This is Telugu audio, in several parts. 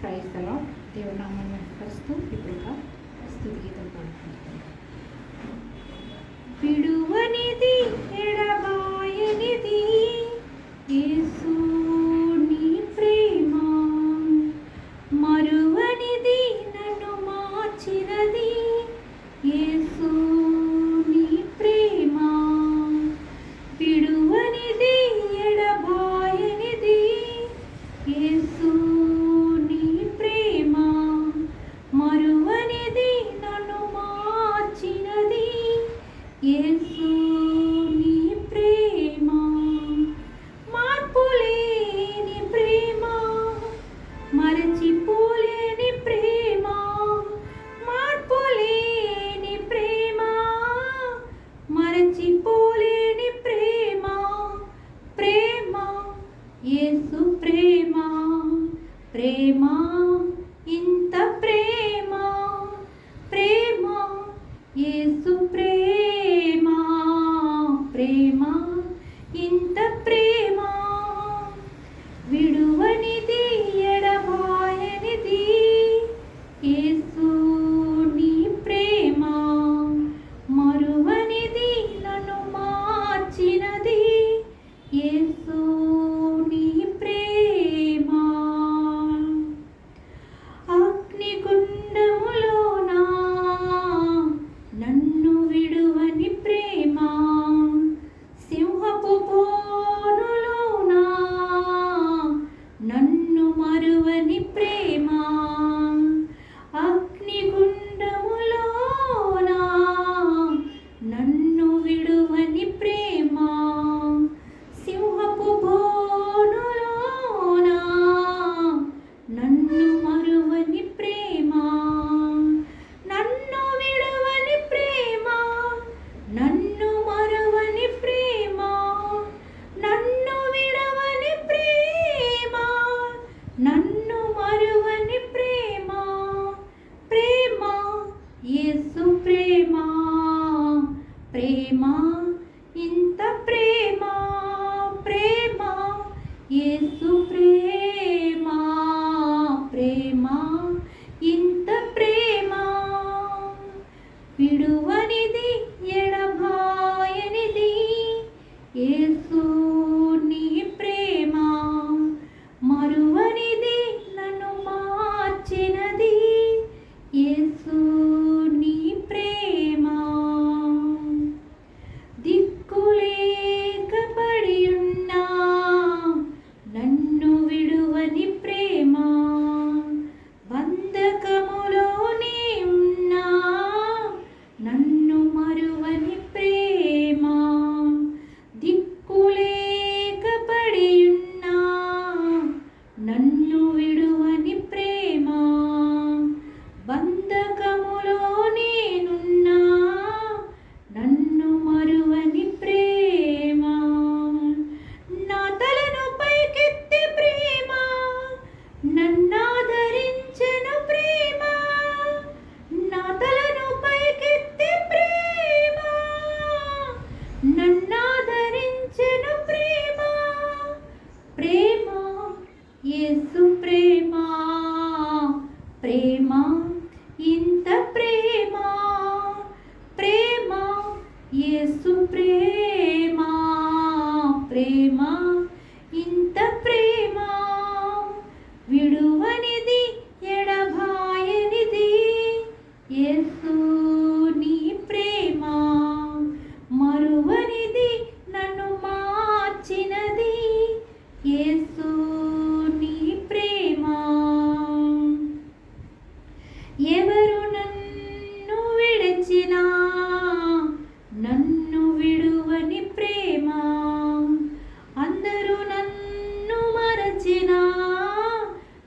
ప్రైజ్ తలో దేవునామం మెరుగుపరుస్తూ ఇప్పుడుగా స్థుతి గీతం పాడుకుంటున్నాను విడువనిది మరువనిది ప్రేమ. విడువనిది ಬಿಡು వచ్చెను ప్రేమ. ప్రేమ యేసు ప్రేమ. ప్రేమ ఇంత ప్రేమ. ప్రేమ యేసు ప్రేమ. ఎవరు నన్ను విడిచినా నన్ను విడువని ప్రేమ. అందరూ నన్ను మరచినా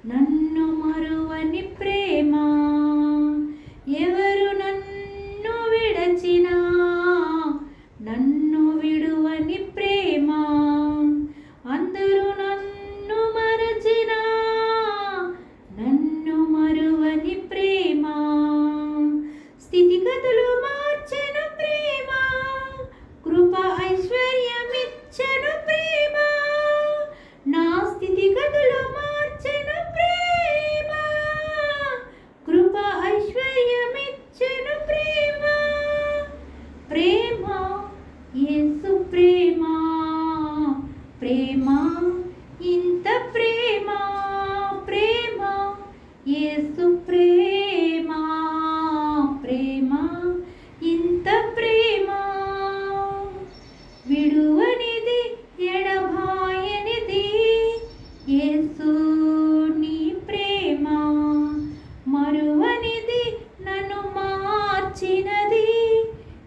నన్ను మరువని ప్రేమ.